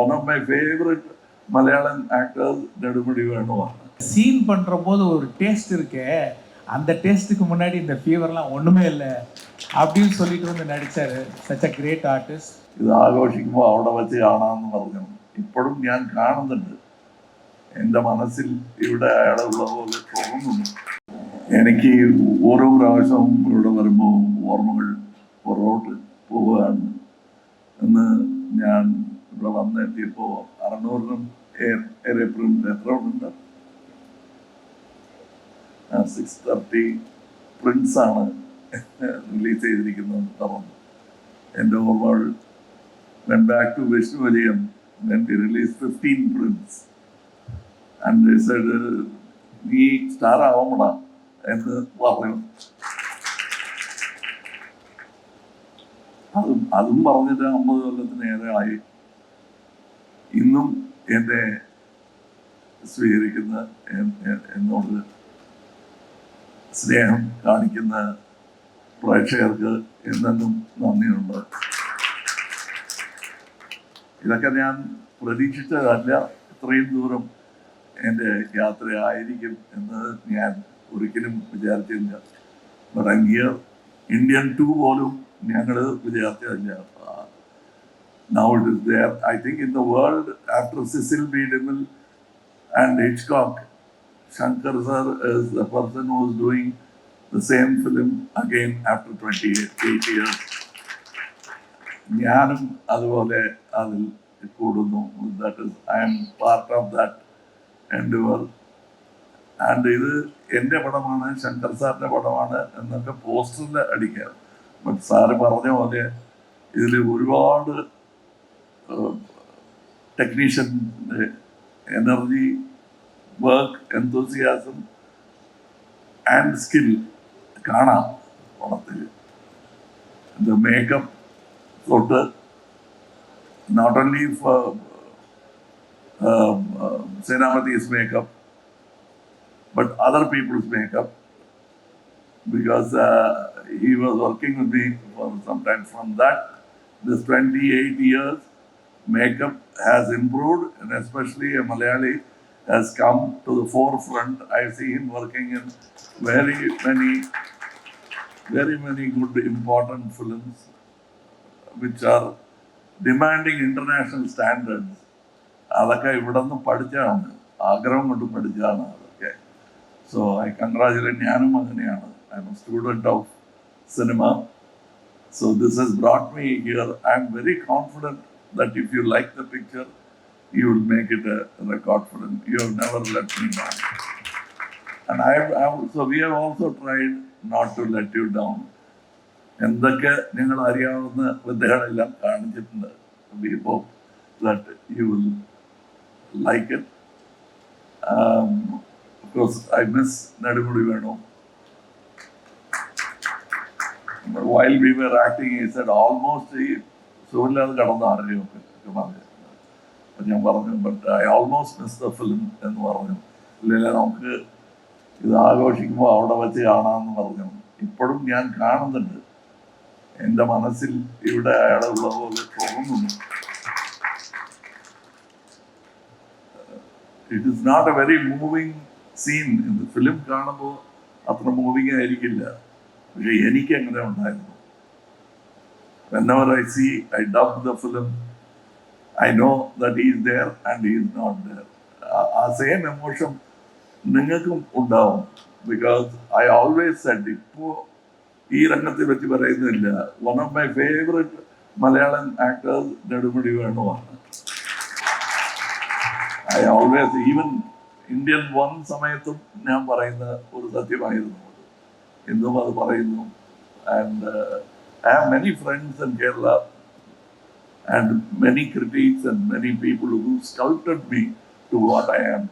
One of my favourite Malayalam actor Nedumudi வேணுவான் scene பண்ணுற போது ஒரு டேஸ்ட் இருக்கே. அந்த டேஸ்ட்டுக்கு முன்னாடி இந்த ஃபீவர்லாம் ஒன்றுமே இல்லை. அப்படின்னு சொல்லிட்டு வந்து நடித்தார் சச் அ கிரேட் ஆர்டிஸ்ட் ഇത് ആഘോഷിക്കുമ്പോൾ അവിടെ വെച്ച് കാണാമെന്ന് പറഞ്ഞു ഇപ്പോഴും ഞാൻ കാണുന്നുണ്ട്. എൻ്റെ മനസ്സിൽ ഇവിടെ അയാളെ പോലെ തോന്നുന്നുണ്ട്. എനിക്ക് ഓരോ പ്രാവശ്യവും ഇവിടെ വരുമ്പോൾ ഓർമ്മകൾ പുറകോട്ട് പോവുകയാണ് എന്ന് ഞാൻ ഇവിടെ വന്നെത്തിയപ്പോൾ അറുന്നൂറിനും എത്ര ഉണ്ട്? സിക്സ് തേർട്ടി പ്രിൻസ് ആണ് റിലീസ് ചെയ്തിരിക്കുന്നത് തുറന്ന് എന്റെ ഓർമ്മകൾ when back to Vishnu when release fifteen prints and side നീ സ്റ്റാർ ആവണടാ എന്ന് പറഞ്ഞു. അതും അതും പറഞ്ഞിട്ട് അമ്പത് കൊല്ലത്തിനേറെ ആയി ഇന്നും എന്നെ സ്വീകരിക്കുന്ന എന്നോട് സ്നേഹം കാണിക്കുന്ന പ്രേക്ഷകർക്ക് എന്നെന്നും നന്ദിയുണ്ട്. ഇതൊക്കെ ഞാൻ പ്രതീക്ഷിച്ചതല്ല. ഇത്രയും ദൂരം എന്റെ യാത്ര ആയിരിക്കും എന്ന് ഞാൻ ഒരിക്കലും വിചാരിച്ചില്ല. ബട്ട് ഇന്ത്യൻ ടു പോലും ഞങ്ങൾ വിചാരിച്ചതല്ല. Now it is there. I think in the world, after Cecil B. DeMille and Hitchcock, Shankar sir is the person who is doing the same film again after 28 years. ഞാനും അതുപോലെ അതിൽ കൂടുന്നു that is I am part of that endeavour and ഇത് എന്റെ പടമാണ് ശങ്കർ സാറിന്റെ പടമാണ് എന്നൊക്കെ പോസ്റ്ററിൽ അടിക്കാറ് ബട്ട് സാറ് പറഞ്ഞ പോലെ ഇതിൽ ഒരുപാട് technician energy work enthusiasm and skill കാണാം പടത്തിൽ ദ മേക്കപ്പ് തൊട്ട് not only four സേനാപതി's makeup but other people's makeup because uh, he was working with me for some time from that this 28 years makeup has improved and especially a malayali has come to the forefront i see him working in very many very many good important films which are demanding international standards അതൊക്കെ ഇവിടെ നിന്ന് പഠിച്ചാണ് ആഗ്രഹം കൊണ്ട് പഠിച്ചാണ് അതൊക്കെ so I congratulate ഞാനും അങ്ങനെയാണ് I'm student of cinema so this has brought me here I'm very confident That if you like the picture you will make it a record film you have never let me down And I, I, so we have also tried not to let you down. എന്തൊക്കെ നിങ്ങൾ അറിയാവുന്ന വിദ്യകളെല്ലാം കാണിച്ചിട്ടുണ്ട് we hope that you will like it because I miss Nedumudi Venu while we were acting he said almost he സുഖമില്ലാതെ കടന്ന് ആരെയും ഒക്കെ പറഞ്ഞു അപ്പം ഞാൻ പറഞ്ഞു but I almost miss the film എന്ന് പറഞ്ഞു. അല്ലെങ്കിൽ നമുക്ക് ഇത് ആഘോഷിക്കുമ്പോൾ അവിടെ വെച്ച് കാണാമെന്ന് പറഞ്ഞു. ഇപ്പോഴും ഞാൻ കാണുന്നുണ്ട്. എന്റെ മനസ്സിൽ ഇവിടെ അയാളെ ഉള്ള പോലെ തോന്നുന്നു. It is not a very moving scene film കാണുമ്പോൾ അത്ര മൂവിങ് ആയിരിക്കില്ല. പക്ഷെ എനിക്ക് അങ്ങനെ ഉണ്ടായിരുന്നു. Whenever I see, I dub the film, I know that he is there and he is not there. Uh, ആ സെയിം എമോഷൻ നിങ്ങൾക്കും ഉണ്ടാവും. ബിക്കോസ് ഐ ഓൾവേസ് സെഡ് ഇപ്പോൾ ഈ രംഗത്തെ പറ്റി പറയുന്നില്ല. One of my favourite Malayalam actors Nedumudi വേണുവാണ് I always even Indian one സമയത്തും ഞാൻ പറയുന്ന ഒരു സത്യമായിരുന്നു. ഇന്നും അത് പറയുന്നു. And I have many friends in Kerala and many critics and many people who sculpted me to what I am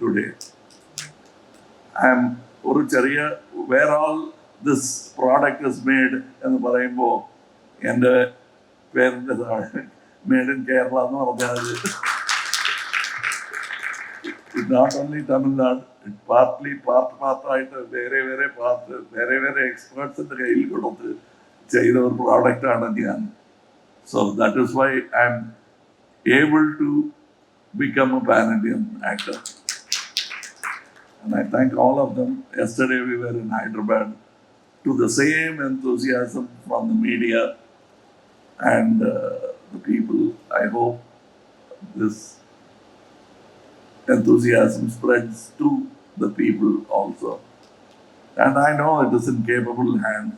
today. I am ഒരു ചെറിയ where all this product is made എന്ന് പറയുമ്പോൾ എൻ്റെ പേരിൻ്റെ താഴെ മെയ്ഡ് ഇൻ കേരള എന്ന് പറഞ്ഞാൽ not only Tamil Nadu partly part പാർട്ടായിട്ട് വേറെ വേറെ പാർട്ട് വേറെ വേറെ എക്സ്പേർട്സിൻ്റെ കയ്യിൽ കൊടുത്ത് ചെയ്ത ഒരു പ്രോഡക്റ്റാണ് ഞാൻ So that is why I'm able to become a pan Indian actor. And I thank all of them. Yesterday we were in Hyderabad to the same enthusiasm from the media and uh, the people. I hope this enthusiasm spreads to the people also. And I know it is in capable hands.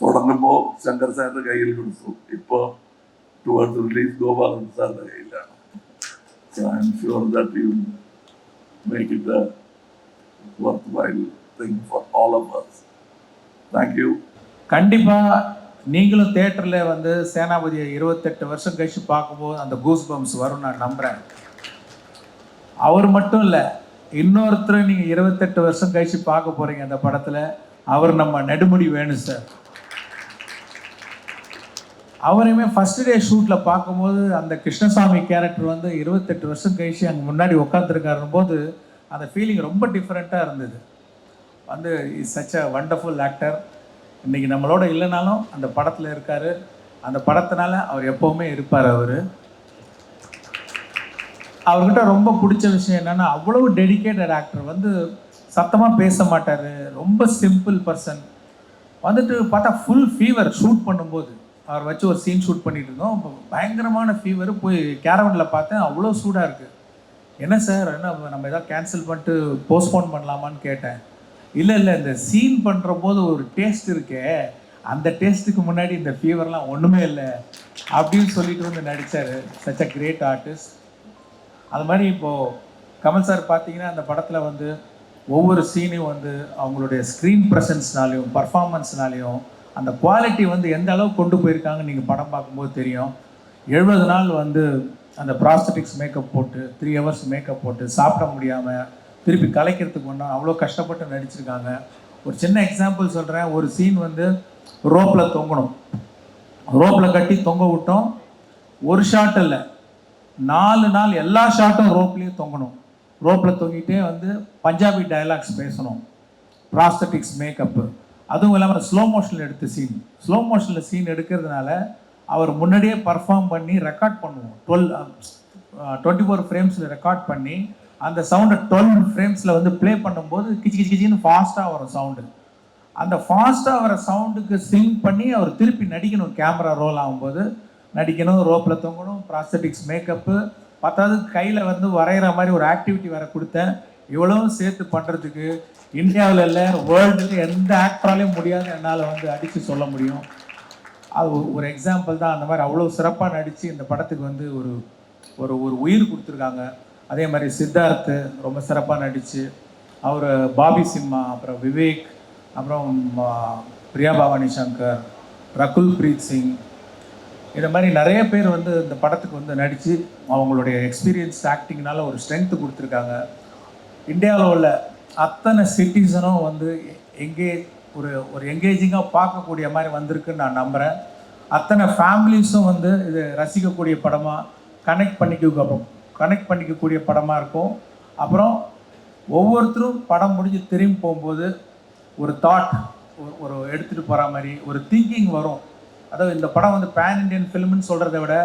തുടങ്ങുമ്പോൾ ശങ്കർ സാറിന്റെ കയ്യിൽ കൊടുത്തു ഇപ്പോൾ towards release Gopalan സാറിന്റെ കയ്യിലാണ് so I'm sure that you make it a worthwhile thing for all of us thank you கண்டிப்பா நீங்களும் தேட்டர்ல வந்து சேனாபதியை இருபத்தெட்டு வருஷம் கழிச்சு பார்க்கும்போது அந்த கூஸ் பம்ப்ஸ் வரும் நான் நம்புறேன் அவர் மட்டும் இல்லை இன்னொருத்தர் நீங்க இருபத்தெட்டு வருஷம் கழிச்சு பார்க்க போறீங்க அந்த படத்துல அவர் நம்ம நெடுமுடி வேணும் சார் அவரையுமே ஃபர்ஸ்ட் டே ஷூட்டில் பார்க்கும்போது அந்த கிருஷ்ணசாமி கேரக்டர் வந்து இருபத்தெட்டு வருஷம் கழிச்சு அங்கே முன்னாடி உட்காந்துருக்காருன்னு போது அந்த ஃபீலிங் ரொம்ப டிஃப்ரெண்ட்டாக இருந்தது. வந்து is such a wonderful actor இன்னைக்கு நம்மளோட இல்லைனாலும் அந்த படத்தில் இருக்கார். அந்த படத்தினால அவர் எப்போவுமே இருப்பார் அவர். அவர்கிட்ட ரொம்ப பிடிச்ச விஷயம் என்னென்னா அவ்வளவு டெடிகேட்டட் ஆக்டர் வந்து சத்தமாக பேச மாட்டார். ரொம்ப சிம்பிள் பர்சன் வந்துட்டு பார்த்தா ஃபுல் ஃபீவர் ஷூட் பண்ணும்போது. அவர் வச்சு ஒரு சீன் ஷூட் பண்ணிட்டு இருந்தோம். பயங்கரமான ஃபீவர் போய் கேரவனில் பார்த்தேன். அவ்வளோ சூடாக இருக்குது என்ன சார் என்ன நம்ம எதாவது கேன்சல் பண்ணிட்டு போஸ்ட்போன் பண்ணலாமான்னு கேட்டேன். இல்லை இல்லை இந்த சீன் பண்ணுற போது ஒரு டேஸ்ட் இருக்கே. அந்த டேஸ்ட்டுக்கு முன்னாடி இந்த ஃபீவர்லாம் ஒன்றுமே இல்லை. அப்படின்னு சொல்லிட்டு வந்து நடித்தார் சச் அ கிரேட் ஆர்டிஸ்ட் அது மாதிரி இப்போது கமல் சார் பார்த்தீங்கன்னா அந்த படத்தில் வந்து ஒவ்வொரு சீனையும் வந்து அவங்களுடைய ஸ்க்ரீன் ப்ரெசன்ஸ்னாலையும் பர்ஃபார்மன்ஸ்னாலையும் அந்த குவாலிட்டி வந்து எந்த அளவுக்கு கொண்டு போயிருக்காங்க நீங்கள் படம் பார்க்கும்போது தெரியும். எழுபது நாள் வந்து அந்த ப்ராஸ்தட்டிக்ஸ் மேக்கப் போட்டு த்ரீ ஹவர்ஸ் மேக்கப் போட்டு சாப்பிட முடியாமல் திருப்பி கலைக்கிறதுக்கு ஒன்றா அவ்வளோ கஷ்டப்பட்டு நடிச்சிருக்காங்க. ஒரு சின்ன எக்ஸாம்பிள் சொல்கிறேன் ஒரு சீன் வந்து ரோப்பில் தொங்கணும். ரோப்பில் கட்டி தொங்க விட்டோம். ஒரு ஷாட் இல்லை. நாலு நாள் எல்லா ஷாட்டும் ரோப்லேயும் தொங்கணும். ரோப்பில் தொங்கிட்டே வந்து பஞ்சாபி டயலாக்ஸ் பேசணும். ப்ராஸ்தட்டிக்ஸ் மேக்கப்பு அதுவும் இல்லாமல் ஸ்லோ மோஷனில் எடுத்த சீன் ஸ்லோ மோஷனில் சீன் எடுக்கிறதுனால அவர் முன்னாடியே பர்ஃபார்ம் பண்ணி ரெக்கார்ட் பண்ணுவோம். டுவெல் டுவெண்ட்டி ஃபோர் ஃப்ரேம்ஸில் ரெக்கார்ட் பண்ணி அந்த சவுண்டை டுவெல் ஃப்ரேம்ஸில் வந்து ப்ளே பண்ணும்போது கிச்சி கிச்சி கிச்சின்னு ஃபாஸ்ட்டாக வரும் சவுண்டு அந்த ஃபாஸ்ட்டாக வர சவுண்டுக்கு சிங் பண்ணி அவர் திருப்பி நடிக்கணும். கேமரா ரோல் ஆகும்போது நடிக்கணும் ரோப்பில் தொங்கணும் ப்ராஸ்தட்டிக்ஸ் மேக்கப்பு பத்தாவது கையில் வந்து வரைகிற மாதிரி ஒரு ஆக்டிவிட்டி வேறு கொடுத்தேன். இவ்வளவும் சேர்த்து பண்ணுறதுக்கு இந்தியாவில் இல்லை வேர்ல்டில் எந்த ஆக்டராலையும் முடியாது என்னால் வந்து அடித்து சொல்ல முடியும். அது ஒரு- எக்ஸாம்பிள் தான். அந்த மாதிரி அவ்வளோ சிறப்பாக நடித்து இந்த படத்துக்கு வந்து ஒரு ஒரு ஒரு உயிர் கொடுத்துருக்காங்க. அதே மாதிரி சித்தார்த்து ரொம்ப சிறப்பாக நடித்து அவர் பாபி சிம்மா அப்புறம் விவேக் அப்புறம் பிரியா பவானி சங்கர் ரகுல் பிரீத் சிங். இந்த மாதிரி நிறைய பேர் வந்து இந்த படத்துக்கு வந்து நடித்து அவங்களுடைய எக்ஸ்பீரியன்ஸ் ஆக்டிங்னால ஒரு ஸ்ட்ரென்த்து கொடுத்துருக்காங்க. இந்தியாவில் உள்ள அத்தனை சிட்டிசனும் வந்து எங்கே ஒரு ஒரு எங்கேஜிங்காக பார்க்கக்கூடிய மாதிரி வந்திருக்குன்னு நான் நம்புகிறேன் அத்தனை ஃபேமிலிஸும் வந்து இது ரசிக்கக்கூடிய படமாக கனெக்ட் பண்ணிக்க கனெக்ட் பண்ணிக்கக்கூடிய படமாக இருக்கும். அப்புறம் ஒவ்வொருத்தரும் படம் முடிஞ்சு திரும்பி போகும்போது ஒரு தாட் ஒரு எடுத்துகிட்டு போகிற மாதிரி ஒரு திங்கிங் வரும். அதாவது இந்த படம் வந்து பேன் இண்டியன் ஃபிலிம்னு சொல்கிறத விட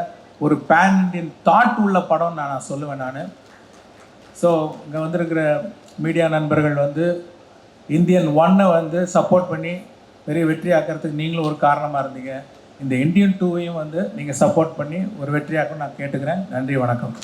ஒரு பேன் இண்டியன் தாட் உள்ள படம் நான் சொல்லுவேன் நான். ஸோ இங்கே வந்திருக்கிற மீடியா நண்பர்கள் வந்து இந்தியன் ஒன்னை வந்து சப்போர்ட் பண்ணி பெரிய வெற்றி ஆக்கிறதுக்கு நீங்களும் ஒரு காரணமாக இருந்தீங்க. இந்த இந்தியன் டூவையும் வந்து நீங்கள் சப்போர்ட் பண்ணி ஒரு வெற்றியாக்கும் நான் கேட்டுக்கிறேன். நன்றி வணக்கம்.